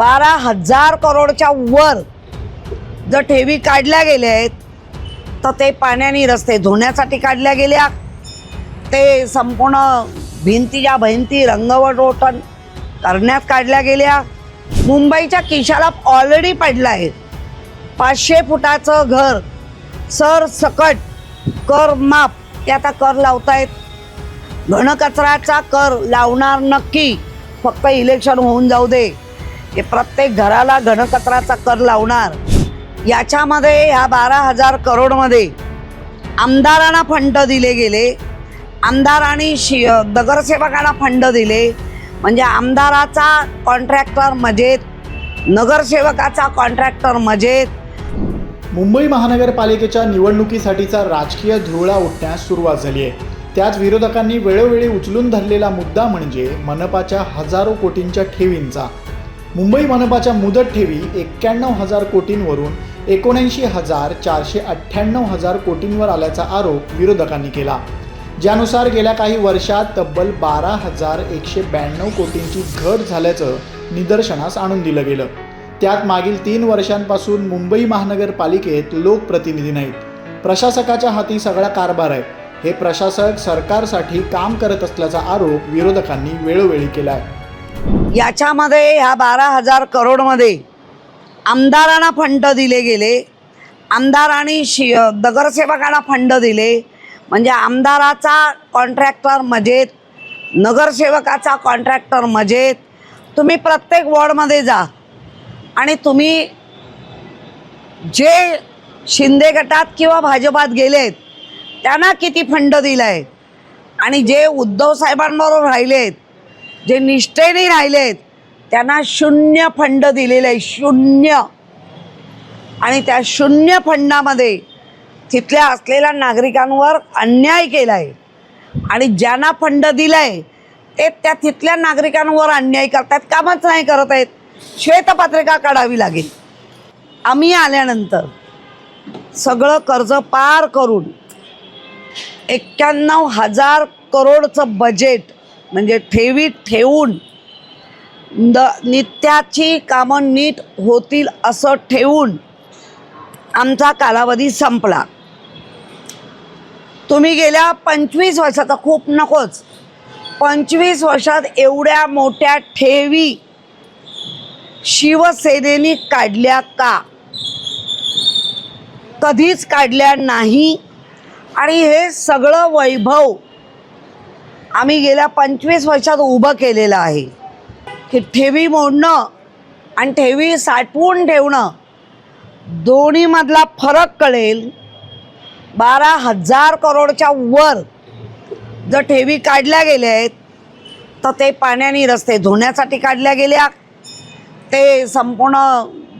बारा हजार करोडच्या वर जर ठेवी काढल्या गेल्या आहेत तर ते पाण्याने रस्ते धुण्यासाठी काढल्या गेल्या. ते संपूर्ण भिंतीच्या भिंती रंगवटोटण करण्यात काढल्या गेल्या. मुंबईच्या किशाला ऑलरेडी पडलं आहे. पाचशे फुटाचं घर सर सकट कर माप ते आता कर लावतायत. घनकचऱ्याचा कर लावणार नक्की. फक्त इलेक्शन होऊन जाऊ दे. हे प्रत्येक घराला घनकचराचा कर लावणार. याच्यामध्ये ह्या बारा हजार करोडमध्ये आमदारांना फंड दिले गेले. आमदार आणि शि नगरसेवकांना फंड दिले. म्हणजे आमदाराचा कॉन्ट्रॅक्टर मजेत नगरसेवकाचा कॉन्ट्रॅक्टर मजेत. मुंबई महानगरपालिकेच्या निवडणुकीसाठीचा राजकीय धुळा उठण्यास सुरुवात झाली आहे. त्याच विरोधकांनी वेळोवेळी उचलून धरलेला मुद्दा म्हणजे मनपाच्या हजारो कोटींच्या ठेवींचा. मुंबई मनपाच्या मुदत ठेवी एक्क्याण्णव हजार कोटींवरून एकोणऐंशी हजार चारशे अठ्ठ्याण्णव हजार कोटींवर आल्याचा आरोप विरोधकांनी केला. ज्यानुसार गेल्या काही वर्षात तब्बल बारा हजार एकशे ब्याण्णव कोटींची घट झाल्याचं निदर्शनास आणून दिलं गेलं. त्यात मागील तीन वर्षांपासून मुंबई महानगरपालिकेत लोकप्रतिनिधी नाहीत. प्रशासकाच्या हाती सगळा कारभार आहे. हे प्रशासक सरकारसाठी काम करत असल्याचा आरोप विरोधकांनी वेळोवेळी केला आहे याच्यामध्ये ह्या बारा हजार करोडमध्ये आमदारांना फंड दिले गेले. आमदारांनी शि नगरसेवकांना फंड दिले. म्हणजे आमदाराचा कॉन्ट्रॅक्टर मजेत नगरसेवकाचा कॉन्ट्रॅक्टर मजेत. तुम्ही प्रत्येक वॉर्डमध्ये जा. आणि तुम्ही जे शिंदे गटात किंवा भाजपात गेलेत त्यांना किती फंड दिला आहे आणि जे उद्धव साहेबांबरोबर राहिलेत जे निष्ठेने राहिलेत त्यांना शून्य फंड दिलेलं आहे शून्य. आणि त्या शून्य फंडामध्ये तिथल्या असलेल्या नागरिकांवर अन्याय केला आहे आणि ज्यांना फंड दिला आहे ते त्या तिथल्या नागरिकांवर अन्याय करतात कामच नाही करत आहेत. श्वेतपत्रिका काढावी लागेल. आम्ही आल्यानंतर सगळं कर्ज पार करून एक्क्याण्णव हजार करोडचं बजेट म्हणजे ठेवीत ठेवून द नित्याची कामं नीट होतील असं ठेवून आमचा कालावधी संपला. तुम्ही गेल्या पंचवीस वर्षाचा खूप नकोच. पंचवीस वर्षात एवढ्या मोठ्या ठेवी शिवसेनेने काढल्या का? कधीच काढल्या नाही. आणि हे सगळं वैभव आम्ही गेल्या पंचवीस वर्षात उभं केलेलं आहे. की ठेवी मोडणं आणि ठेवी साठवून ठेवणं दोन्हीमधला फरक कळेल. बारा हजार करोडच्या वर जर ठेवी काढल्या गेल्या आहेत तर ते पाण्याने रस्ते धुण्यासाठी काढल्या गेल्या. ते संपूर्ण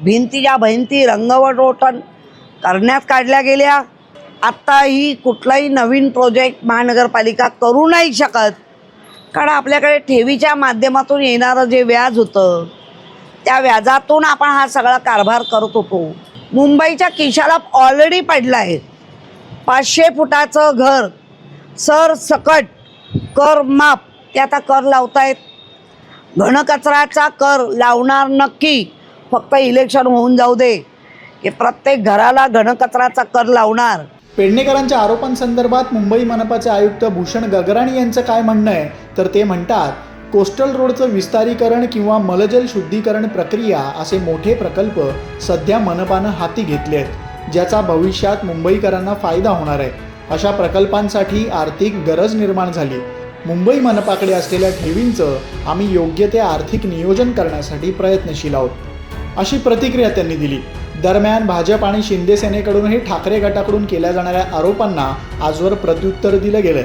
भिंतीच्या भिंती रंगवटोटन करण्यात काढल्या गेल्या. आत्ताही कुठलाही नवीन प्रोजेक्ट महानगरपालिका करू नाही शकत. कारण आपल्याकडे ठेवीच्या माध्यमातून येणारं जे व्याज होतं त्या व्याजातून आपण हा सगळा कारभार करत होतो. मुंबईच्या किशाला ऑलरेडी पडला आहे पाचशे फुटाचं घर सर सकट कर माप ते आता कर लावतायत. घनकचऱ्याचा कर लावणार नक्की. फक्त इलेक्शन होऊन जाऊ दे. की प्रत्येक घराला घनकचऱ्याचा कर लावणार. पेडणेकरांच्या आरोपांसंदर्भात मुंबई मनपाचे आयुक्त भूषण गगराणी यांचं काय म्हणणं आहे तर ते म्हणतात कोस्टल रोडचं विस्तारीकरण किंवा मलजल शुद्धीकरण प्रक्रिया असे मोठे प्रकल्प सध्या मनपानं हाती घेतले आहेत ज्याचा भविष्यात मुंबईकरांना फायदा होणार आहे. अशा प्रकल्पांसाठी आर्थिक गरज निर्माण झाली. मुंबई मनपाकडे असलेल्या ठेवींचं आम्ही योग्य ते आर्थिक नियोजन करण्यासाठी प्रयत्नशील आहोत. अशी प्रतिक्रिया त्यांनी दिली. दरम्यान भाजप आणि शिंदे सेनेकडूनही ठाकरे गटाकडून केल्या जाणाऱ्या आरोपांना आजवर प्रत्युत्तर दिलं गेलंय.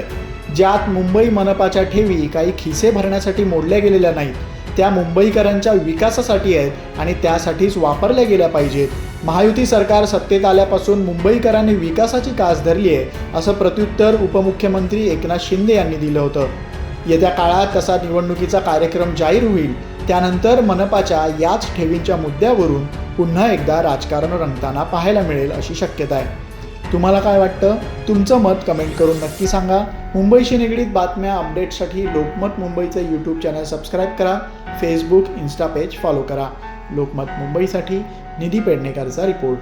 ज्यात मुंबई मनपाच्या ठेवी काही खिसे भरण्यासाठी मोडल्या गेलेल्या नाहीत. त्या मुंबईकरांच्या विकासासाठी आहेत आणि त्यासाठीच वापरल्या गेल्या पाहिजेत. महायुती सरकार सत्तेत आल्यापासून मुंबईकरांनी विकासाची कास धरली आहे असं प्रत्युत्तर उपमुख्यमंत्री एकनाथ शिंदे यांनी दिलं होतं. येत्या काळात तसा निवडणुकीचा कार्यक्रम जाहीर होईल. त्यानंतर मनपाच्या याच ठेवींच्या मुद्द्यावरून पुन्हा एकदा राजकारण रंगताना पाहायला मिळेल अशी शक्यता आहे. तुम्हाला काय वाटतं? तुमचं मत कमेंट करून नक्की सांगा. मुंबईशी निगडीत बातम्या अपडेटसाठी लोकमत मुंबईचं यूट्यूब चॅनल सबस्क्राईब करा. फेसबुक इन्स्टा पेज फॉलो करा. लोकमत मुंबईसाठी निधी पेडणेकरचा रिपोर्ट